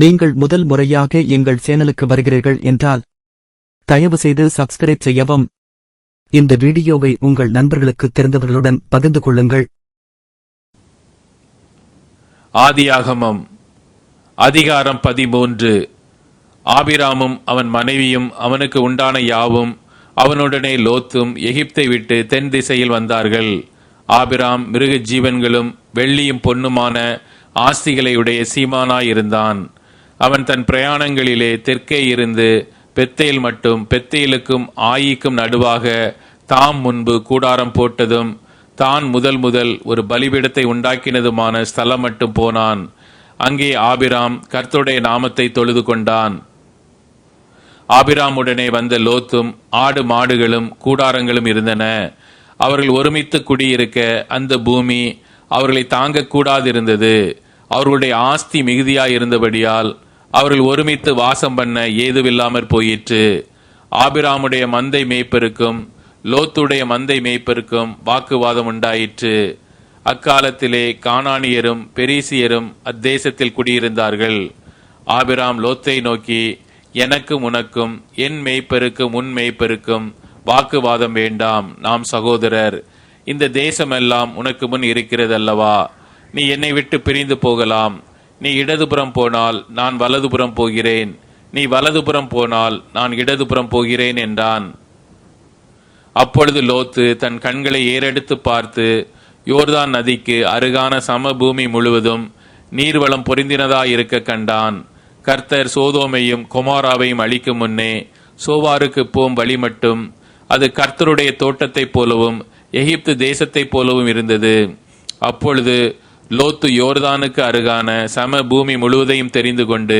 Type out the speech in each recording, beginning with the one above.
நீங்கள் முதல் முறையாக எங்கள் சேனலுக்கு வருகிறீர்கள் என்றால் தயவு செய்து சப்ஸ்கிரைப் செய்யவும். இந்த வீடியோவை உங்கள் நண்பர்களுக்கு தெரிந்தவர்களுடன் பகிர்ந்து கொள்ளுங்கள். ஆதியாகமம் அதிகாரம் பதிமூன்று. ஆபிராமும் அவன் மனைவியும் அவனுக்கு உண்டான யாவும் அவனுடனே லோத்தும் எகிப்தை விட்டு தென் திசையில் வந்தார்கள். ஆபிராம் மிருக ஜீவன்களும் வெள்ளியும் பொன்னுமான ஆஸ்திகளை உடைய சீமானாயிருந்தான். அவன் தன் பிரயாணங்களிலே தெற்கே இருந்து பெத்தையில் மட்டும் பெத்தையிலுக்கும் ஆயிக்கும் நடுவாக தாம் முன்பு கூடாரம் போட்டதும் தான் முதல் முதல் ஒரு பலிபீடத்தை உண்டாக்கினதுமான ஸ்தலம் மட்டும் போனான். அங்கே ஆபிராம் கர்த்தருடைய நாமத்தை தொழுது கொண்டான். ஆபிராமுடனே வந்த லோத்தும் ஆடு மாடுகளும் கூடாரங்களும் இருந்தன. அவர்கள் ஒருமித்து குடியிருக்க அந்த பூமி அவர்களை தாங்கக்கூடாதிருந்தது. அவர்களுடைய ஆஸ்தி மிகுதியாய் இருந்தபடியால் அவர்கள் ஒருமித்து வாசம் பண்ண ஏதுவில்லாமற் போயிற்று. ஆபிராமுடைய மந்தை மேய்ப்பருக்கும் லோத்துடைய மந்தை மேய்ப்பருக்கும் வாக்குவாதம் உண்டாயிற்று. அக்காலத்திலே கானானியரும் பெரிசியரும் அத்தேசத்தில் குடியிருந்தார்கள். ஆபிராம் லோத்தை நோக்கி எனக்கும் உனக்கும் என் மெய்ப்பெருக்கும் உன் மெய்ப்பெருக்கும் வாக்குவாதம் வேண்டாம் நாம் சகோதரர். இந்த தேசமெல்லாம் உனக்கு முன் இருக்கிறதல்லவா? நீ என்னை விட்டு பிரிந்து போகலாம். நீ இடதுபுறம் போனால் நான் வலதுபுறம் போகிறேன். நீ வலதுபுறம் போனால் நான் இடதுபுறம் போகிறேன் என்றான். அப்பொழுது லோத்து தன் கண்களை ஏறெடுத்து பார்த்து யோர்தான் நதிக்கு அருகான சமபூமி முழுவதும் நீர்வளம் பொருந்தினதாயிருக்க கண்டான். கர்த்தர் சோதோமையும் குமாராவையும் அழிக்கும் முன்னே சோவாருக்கு போம் வழி மட்டும் அது கர்த்தருடைய தோட்டத்தைப் போலவும் எகிப்து தேசத்தைப் போலவும் இருந்தது. அப்பொழுது லோத்து யோர்தானுக்கு அருகான சம பூமி முழுவதையும் தெரிந்து கொண்டு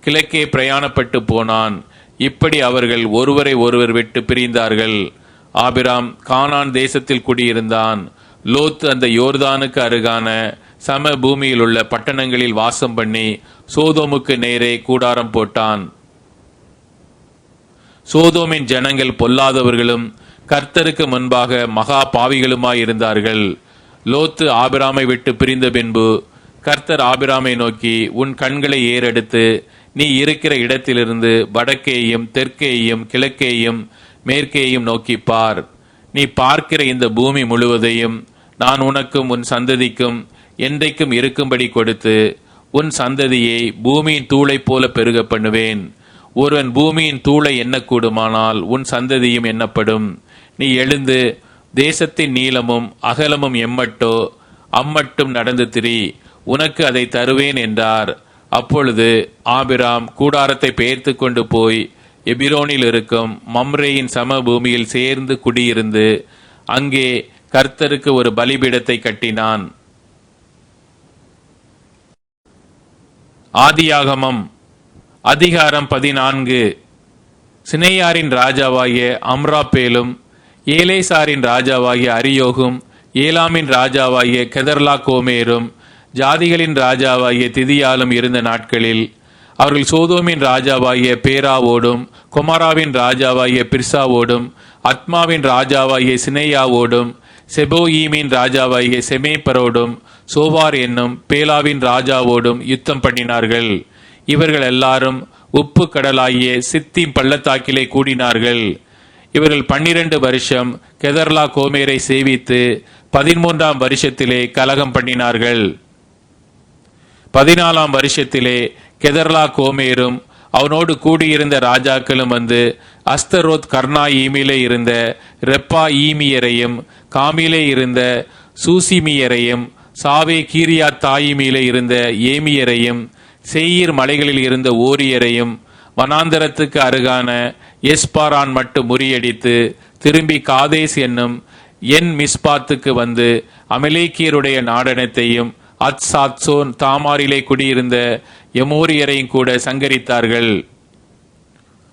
கிழக்கே பிரயாணப்பட்டு போனான். இப்படி அவர்கள் ஒருவரை ஒருவர் விட்டு பிரிந்தார்கள். ஆபிராம் கானான் தேசத்தில் குடியிருந்தான். லோத்து அந்த யோர்தானுக்கு அருகான சம பூமியில் உள்ள பட்டணங்களில் வாசம் பண்ணி சோதோமுக்கு நேரே கூடாரம் போட்டான். சோதோமின் ஜனங்கள் பொல்லாதவர்களும் கர்த்தருக்கு முன்பாக மகா பாவிகளுமாய் இருந்தார்கள் லோத்து ஆபிராமை விட்டு பிரிந்த பின்பு கர்த்தர் ஆபிராமை நோக்கி உன் கண்களை ஏறெடுத்து நீ இருக்கிற இடத்திலிருந்து வடக்கேயும் தெற்கேயும் கிழக்கேயும் மேற்கேயும் நோக்கி பார். நீ பார்க்கிற இந்த பூமி முழுவதையும் நான் உனக்கும் உன் சந்ததிக்கும் என்றைக்கும் இருக்கும்படி கொடுத்து உன் சந்ததியை பூமியின் தூளைப் போல பெருக பண்ணுவேன். ஒருவன் பூமியின் தூளை எண்ணக்கூடுமானால் உன் சந்ததியும் எண்ணப்படும். நீ எழுந்து தேசத்தின் நீளமும் அகலமும் எம்மட்டோ அம்மட்டும் நடந்து திரி உனக்கு அதை தருவேன் என்றார். அப்பொழுது ஆபிராம் கூடாரத்தை பெயர்த்து கொண்டு போய் எபிரோனில் இருக்கும் மம்ரேயின் சமபூமியில் சேர்ந்து குடியிருந்து அங்கே கர்த்தருக்கு ஒரு பலிபீடத்தை கட்டினான். ஆதியாகமம் அதிகாரம் பதினான்கு. சினையாரின் ராஜாவாகிய அம்ராப்பேலும் ஏலேசாரின் ராஜாவாகிய அரியோகும் ஏலாமின் ராஜாவாகிய கெதர்லா கோமேரும் ஜாதிகளின் ராஜாவாகிய திதியாலும் இருந்த நாட்களில் அவர்கள் சோதோமின் ராஜாவாகிய பேராவோடும் குமாராவின் ராஜாவாகிய பிர்சாவோடும் அத்மாவின் ராஜாவாகிய சினேயாவோடும் செபோயீமின் ராஜாவாகிய செமேப்பரோடும் சோவார் என்னும் பேலாவின் ராஜாவோடும் யுத்தம் பண்ணினார்கள். இவர்கள் எல்லாரும் உப்பு கடலாகிய சித்தி பள்ளத்தாக்கிலே கூடினார்கள். இவர்கள் பன்னிரண்டு வருஷம் கெதர்லா கோமேரை சேவித்து பதிமூன்றாம் வருஷத்திலே கலகம் பண்ணினார்கள். பதினாலாம் வருஷத்திலே கெதர்லா கோமேரும் அவனோடு கூடியிருந்த ராஜாக்களும் வந்து அஸ்தரோத் கர்ணா ஈமிலே இருந்த ரெப்பா ஈமியரையும் காமிலே இருந்த சூசிமியரையும் சாவே கீரியா தாயிமிலே இருந்த ஏமியரையும் செய்யீர் மலைகளில் இருந்த ஓரியரையும் வனாந்தரத்துக்கு அருகான எஸ்பாரான் மட்டும் முறியடித்து திரும்பி காதேஸ் என்னும் என் மிஸ்பாத்துக்கு வந்து அமலேக்கியருடைய நாடனத்தையும் அத்சாத்சோன் தாமாரிலே குடியிருந்த எமோரியரையும் கூட சங்கரித்தார்கள்.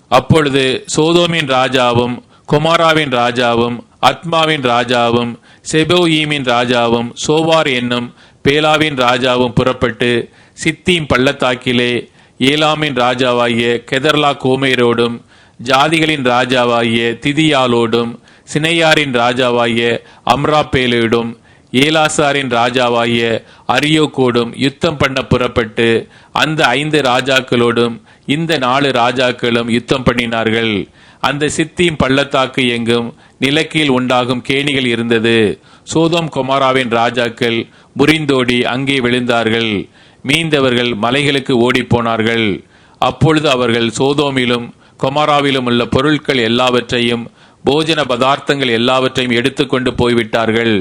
அப்பொழுது சோதோமின் ராஜாவும் குமாராவின் ராஜாவும் அத்மாவின் ராஜாவும் செபோயீமின் ராஜாவும் சோவார் என்னும் பேலாவின் ராஜாவும் புறப்பட்டு சித்தீம் பள்ளத்தாக்கிலே ஏலாமின் ராஜாவாகிய கெதர்லா கோமேரோடும் ஜாதிகளின் ராஜாவாகிய திதியாலோடும் சினையாரின் ராஜாவாகிய அம்ராப்பேலோடும் ஏலாசாரின் ராஜாவாகிய அரியோக்கோடும் யுத்தம் பண்ண புறப்பட்டு அந்த ஐந்து ராஜாக்களோடும் இந்த நாலு ராஜாக்களும் யுத்தம் பண்ணினார்கள். அந்த சித்தியும் பள்ளத்தாக்கு எங்கும் நிலக்கீழ் உண்டாகும் கேணிகள் இருந்தது. சோதோம் கொமாராவின் ராஜாக்கள் முறிந்தோடி அங்கே விழுந்தார்கள். மீந்தவர்கள் மலைகளுக்கு ஓடிப்போனார்கள் அப்பொழுது அவர்கள் சோதோமிலும் குமாராவிலும் உள்ள பொருட்கள் எல்லாவற்றையும் போஜன பதார்த்தங்கள் எல்லாவற்றையும் எடுத்துக்கொண்டு போய்விட்டார்கள்.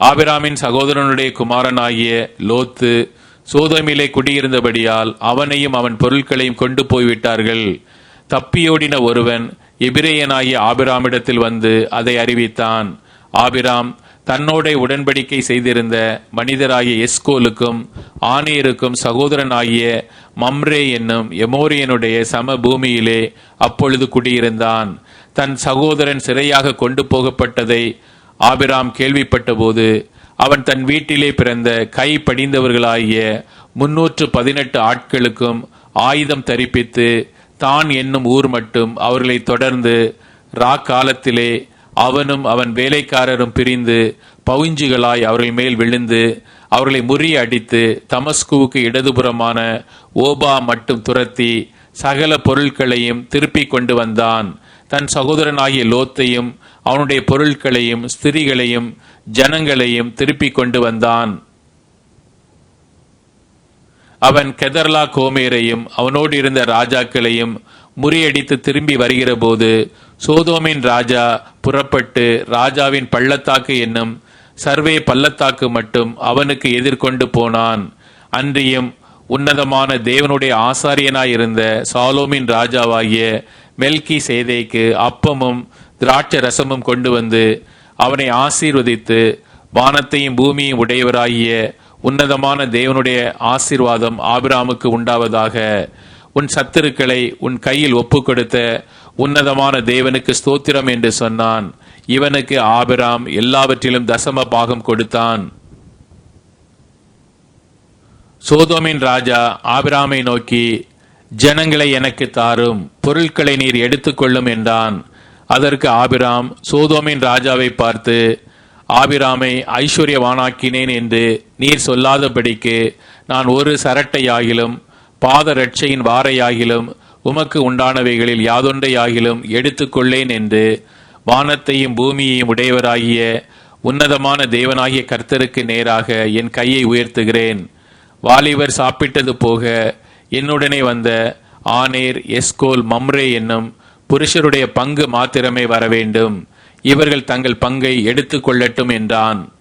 ஆபிராமின் சகோதரனுடைய குமாரனாகிய லோத்து சோதமிலே குடியிருந்தபடியால் அவனையும் அவன் பொருட்களையும் கொண்டு போய்விட்டார்கள். தப்பியோடின ஒருவன் எபிரேயனாகிய ஆபிராமிடத்தில் வந்து அதை அறிவித்தான். ஆபிராம் தன்னோட உடன்படிக்கை செய்திருந்த மனிதராகிய எஸ்கோலுக்கும் ஆனேருக்கும் சகோதரனாகிய மம்ரே என்னும் எமோரியனுடைய சம பூமியிலே அப்பொழுது குடியிருந்தான். தன் சகோதரன் சிறையாக கொண்டு போகப்பட்டதை ஆபிராம் கேள்விப்பட்டபோது அவன் தன் வீட்டிலே பிறந்த கை படிந்தவர்களாகிய முன்னூற்று பதினெட்டு ஆட்களுக்கும் ஆயுதம் தரிப்பித்து தான் என்னும் ஊர் மட்டும் அவர்களை தொடர்ந்து ரா காலத்திலே அவனும் அவன் வேலைக்காரரும் பிரிந்து பவுஞ்சுகளாய் அவர்கள் மேல் விழுந்து அவர்களை முறியடித்து தமஸ்குவுக்கு இடதுபுறமான ஓபா மட்டும் துரத்தி சகல பொருட்களையும் திருப்பி கொண்டு வந்தான். தன் சகோதரனாகிய லோத்தையும் அவனுடைய பொருட்களையும் ஸ்திரிகளையும் ஜனங்களையும் திருப்பி கொண்டு வந்தான். அவன் கெதர்லா கோமேரையும் அவனோடு இருந்த ராஜாக்களையும் முறியடித்து திரும்பி வருகிறபோது சோதோமின் ராஜா புறப்பட்டு ராஜாவின் பள்ளத்தாக்கு என்னும் சர்வே பள்ளத்தாக்கு மட்டும் அவனுக்கு எதிர்கொண்டு போனான். அன்றியும் உன்னதமான தேவனுடைய ஆசாரியனாயிருந்த சாலோமின் ராஜாவாகிய மெல்கி சேதைக்கு அப்பமும் திராட்சை ரசமும் கொண்டு வந்து அவனை ஆசீர்வதித்து வானத்தையும் பூமியும் உடையவராகிய உன்னதமான தேவனுடைய ஆசீர்வாதம் ஆபிராமுக்கு உண்டாவதாக. உன் சத்துருக்களை உன் கையில் ஒப்புக்கொடுத்த உன்னதமான தேவனுக்கு ஸ்தோத்திரம் என்று சொன்னான். இவனுக்கு ஆபிராம் எல்லாவற்றிலும் தசம பாகம் கொடுத்தான். சோதோமின் ராஜா ஆபிராமை நோக்கி ஜனங்களை எனக்கு தாரும் பொருட்களை நீர் எடுத்துக்கொள்ளும் என்றான். அதற்கு ஆபிராம் சோதோமின் ராஜாவை பார்த்து ஆபிராமை ஐஸ்வர்யவானாக்கினேன் என்று நீர் சொல்லாதபடிக்கு நான் ஒரு சரட்டையாகிலும் பாத ரட்சையின் வாரையாகிலும் உமக்கு உண்டானவைகளில் யாதொன்றையாகிலும் எடுத்துக்கொள்ளேன் என்று வானத்தையும் பூமியையும் உடையவராகிய உன்னதமான தேவனாகிய கர்த்தருக்கு நேராக என் கையை உயர்த்துகிறேன். வாலிபர் சாப்பிட்டது போக என்னுடனே வந்த ஆனேர் எஸ்கோல் மம்ரே என்னும் புருஷருடைய பங்கு மாத்திரமே வர வேண்டும் இவர்கள் தங்கள் பங்கை எடுத்துக்கொள்ளட்டும் என்றான்.